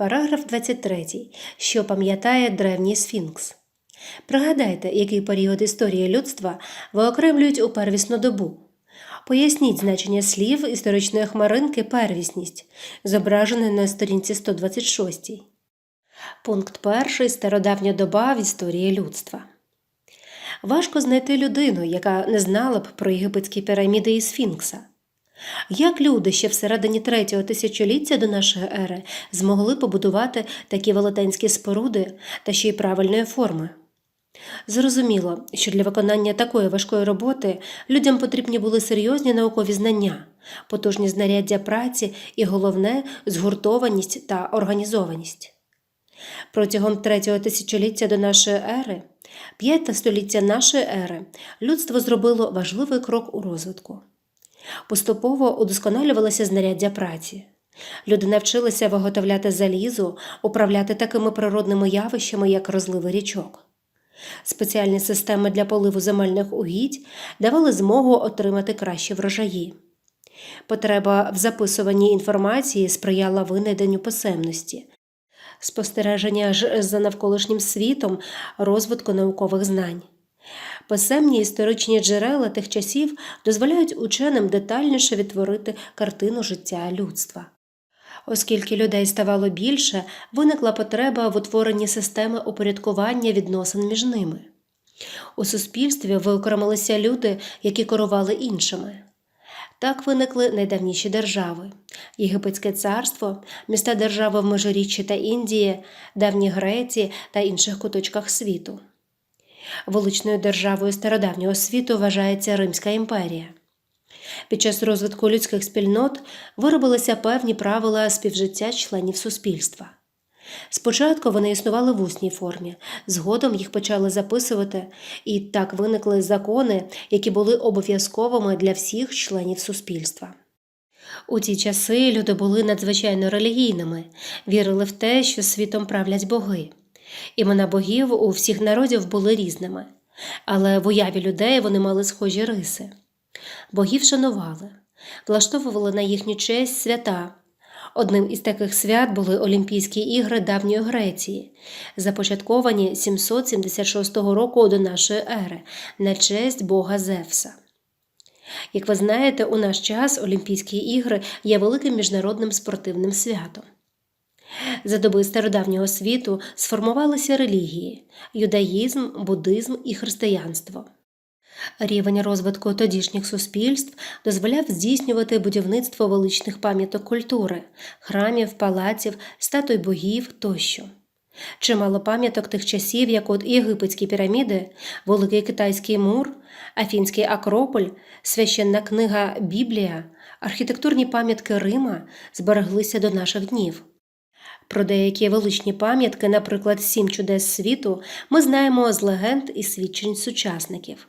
Параграф 23. Що пам'ятає древній сфінкс? Пригадайте, який період історії людства виокремлюють у первісну добу. Поясніть значення слів історичної хмаринки первісність, зображеної на сторінці 126. Пункт 1. Стародавня доба в історії людства. Важко знайти людину, яка не знала б про єгипетські піраміди і сфінкса. Як люди ще всередині третього тисячоліття до нашої ери змогли побудувати такі велетенські споруди та ще й правильної форми? Зрозуміло, що для виконання такої важкої роботи людям потрібні були серйозні наукові знання, потужні знаряддя праці і головне згуртованість та організованість. Протягом третього тисячоліття до нашої ери, п'яте століття нашої ери, людство зробило важливий крок у розвитку. Поступово удосконалювалося знаряддя праці. Люди навчилися виготовляти залізо, управляти такими природними явищами, як розливи річок. Спеціальні системи для поливу земельних угідь давали змогу отримати кращі врожаї. Потреба в записуванні інформації сприяла винайденню писемності, спостереження ж за навколишнім світом, розвитку наукових знань. Писемні історичні джерела тих часів дозволяють ученим детальніше відтворити картину життя людства. Оскільки людей ставало більше, виникла потреба в утворенні системи упорядкування відносин між ними. У суспільстві виокремилися люди, які керували іншими. Так виникли найдавніші держави Єгипетське царство, міста держави в Межиріччі та Індії, давні Греції та інших куточках світу. Величною державою стародавнього світу вважається Римська імперія. Під час розвитку людських спільнот виробилися певні правила співжиття членів суспільства. Спочатку вони існували в усній формі, згодом їх почали записувати, і так виникли закони, які були обов'язковими для всіх членів суспільства. У ті часи люди були надзвичайно релігійними, вірили в те, що світом правлять боги. Імена богів у всіх народів були різними, але в уяві людей вони мали схожі риси. Богів шанували, влаштовували на їхню честь свята. Одним із таких свят були Олімпійські ігри давньої Греції, започатковані 776 року до нашої ери на честь Бога Зевса. Як ви знаєте, у наш час Олімпійські ігри є великим міжнародним спортивним святом. За доби стародавнього світу сформувалися релігії юдаїзм, буддизм і християнство. Рівень розвитку тодішніх суспільств дозволяв здійснювати будівництво величних пам'яток культури, храмів, палаців, статуй богів тощо. Чимало пам'яток тих часів, як от єгипетські піраміди, Великий Китайський мур, Афінський Акрополь, священна книга Біблія, архітектурні пам'ятки Рима збереглися до наших днів. Про деякі величні пам'ятки, наприклад, сім чудес світу, ми знаємо з легенд і свідчень сучасників.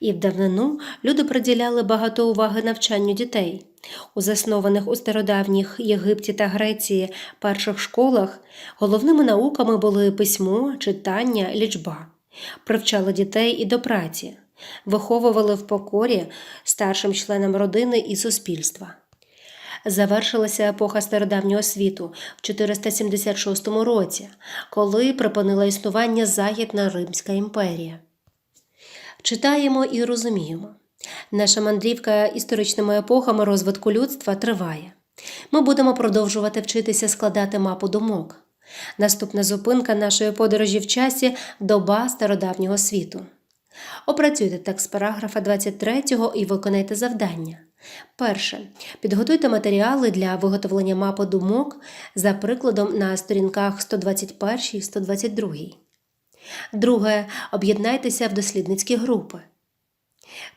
І в давнину люди приділяли багато уваги навчанню дітей. У заснованих у стародавніх Єгипті та Греції перших школах головними науками були письмо, читання, лічба, привчали дітей і до праці, виховували в покорі старшим членам родини і суспільства. Завершилася епоха стародавнього світу в 476 році, коли припинила існування Західна Римська імперія. Читаємо і розуміємо. Наша мандрівка історичними епохами розвитку людства триває. Ми будемо продовжувати вчитися складати мапу думок. Наступна зупинка нашої подорожі в часі доба стародавнього світу. Опрацюйте текст параграфа 23 і виконайте завдання. Перше. Підготуйте матеріали для виготовлення мапи думок за прикладом на сторінках 121 і 122. Друге. Об'єднайтеся в дослідницькі групи.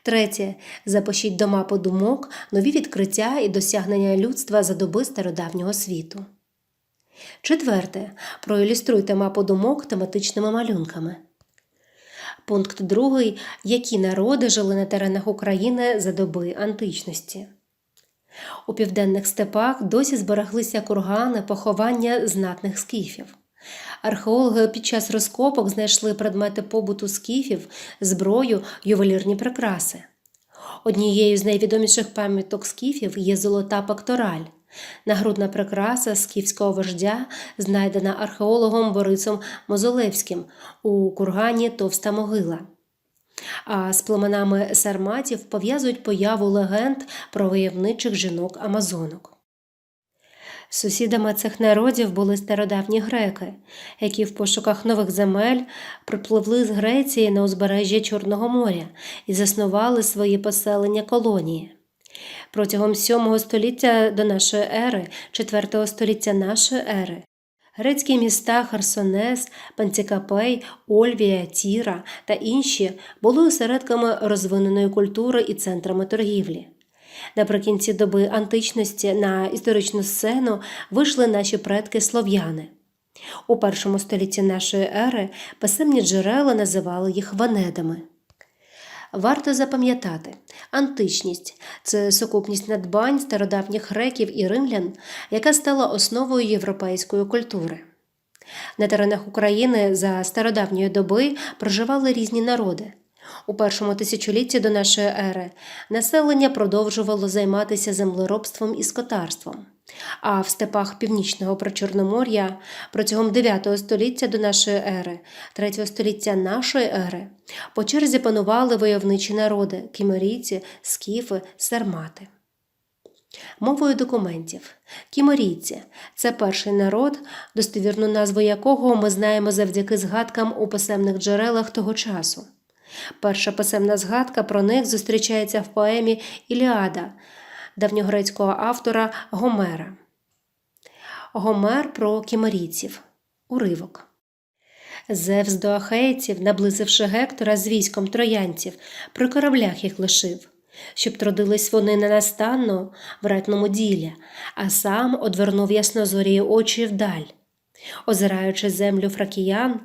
Третє. Запишіть до мапи думок нові відкриття і досягнення людства за доби стародавнього світу. Четверте. Проілюструйте мапу думок тематичними малюнками. Пункт другий. Які народи жили на теренах України за доби античності. У південних степах досі збереглися кургани поховання знатних скіфів. Археологи під час розкопок знайшли предмети побуту скіфів, зброю, ювелірні прикраси. Однією з найвідоміших пам'яток скіфів є золота пектораль, Нагрудна прикраса скіфського вождя знайдена археологом Борисом Мозолевським у кургані Товста могила. А з племенами сарматів пов'язують появу легенд про войовничих жінок-амазонок. Сусідами цих народів були стародавні греки, які в пошуках нових земель припливли з Греції на узбережжя Чорного моря і заснували свої поселення колонії. Протягом 7 століття до нашої ери, 4 століття нашої ери, грецькі міста Херсонес, Панцікапей, Ольвія, Тіра та інші були осередками розвиненої культури і центрами торгівлі. Наприкінці доби античності на історичну сцену вийшли наші предки слов'яни. У першому столітті нашої ери писемні джерела називали їх ванедами. Варто запам'ятати, античність це сукупність надбань стародавніх греків і римлян, яка стала основою європейської культури. На теренах України за стародавньої доби проживали різні народи. У першому тисячолітті до нашої ери населення продовжувало займатися землеробством і скотарством. А в степах північного Причорномор'я протягом 9 століття до нашої ери, 3 століття нашої ери по черзі панували войовничі народи кімерійці, скіфи, сармати. Мовою документів кімерійці це перший народ, достовірну назву якого ми знаємо завдяки згадкам у писемних джерелах того часу. Перша писемна згадка про них зустрічається в поемі Іліада давньогрецького автора Гомера. Гомер про кімерійців. Уривок. Зевс до ахейців, наблизивши Гектора з військом троянців, при кораблях їх лишив, щоб трудились вони ненастанно в ратному ділі, а сам одвернув яснозорії очі вдаль. Озираючи землю фракіян,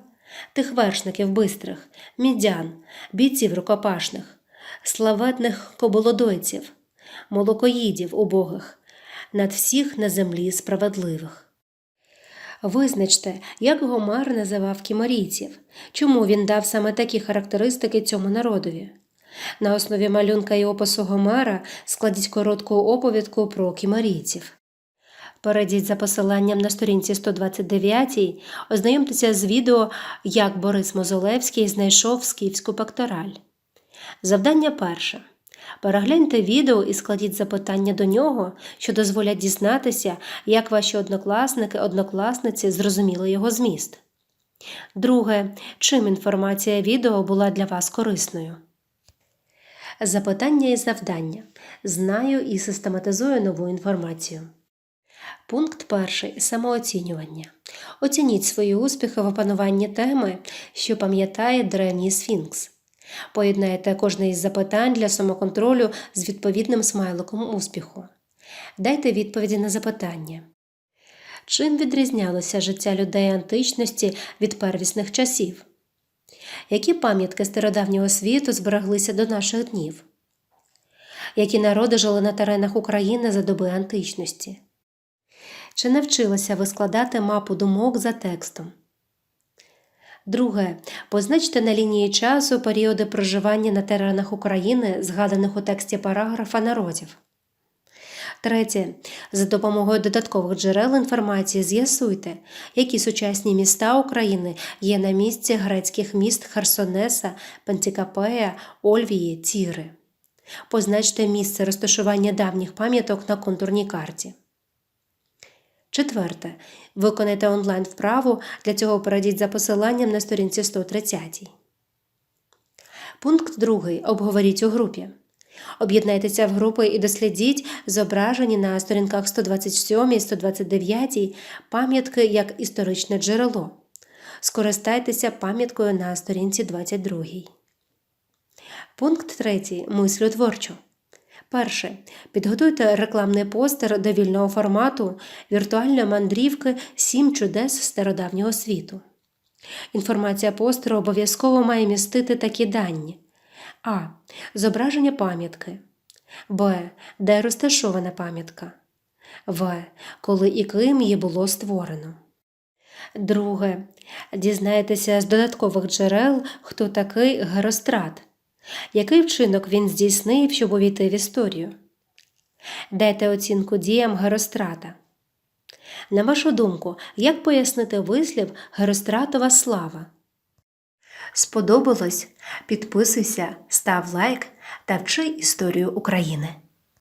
тих вершників бистрих, мідян, бійців рукопашних, славетних коболодойців, молокоїдів убогих, над всіх на землі справедливих. Визначте, як Гомер називав кімарійців, чому він дав саме такі характеристики цьому народові. На основі малюнка і опису Гомера складіть коротку оповідку про кімарійців. Перейдіть за посиланням на сторінці 129, ознайомтеся з відео, як Борис Мозолевський знайшов скіфську пектораль. Завдання перше. Перегляньте відео і складіть запитання до нього, що дозволять дізнатися, як ваші однокласники, однокласниці зрозуміли його зміст. Друге. Чим інформація відео була для вас корисною? Запитання і завдання. Знаю і систематизую нову інформацію. Пункт перший самооцінювання. Оцініть свої успіхи в опануванні теми, що пам'ятає древній сфінкс. Поєднайте кожне із запитань для самоконтролю з відповідним смайликом успіху. Дайте відповіді на запитання. Чим відрізнялося життя людей античності від первісних часів? Які пам'ятки стародавнього світу збереглися до наших днів? Які народи жили на теренах України за доби античності? Чи навчилися ви складати мапу думок за текстом? Друге. Позначте на лінії часу періоди проживання на теренах України, згаданих у тексті параграфа народів. Третє. За допомогою додаткових джерел інформації з'ясуйте, які сучасні міста України є на місці грецьких міст Херсонеса, Пантікапея, Ольвії, Тіри. Позначте місце розташування давніх пам'яток на контурній карті. Четверте. Виконайте онлайн вправу. Для цього перейдіть за посиланням на сторінці 130. Пункт 2. Обговоріть у групі. Об'єднайтеся в групи і дослідіть зображені на сторінках 127 і 129 пам'ятки як історичне джерело. Скористайтеся пам'яткою на сторінці 22. Пункт 3. Мислю творчо. Перше. Підготуйте рекламний постер до вільного формату віртуальної мандрівки Сім чудес стародавнього світу. Інформація постеру обов'язково має містити такі дані: А. Зображення пам'ятки. Б. Де розташована пам'ятка. В. Коли і ким її було створено. Друге. Дізнайтеся з додаткових джерел, хто такий Герострат. Який вчинок він здійснив, щоб увійти в історію? Дайте оцінку діям Герострата. На вашу думку, як пояснити вислів Геростратова слава? Сподобалось? Підписуйся, став лайк та вчи історію України.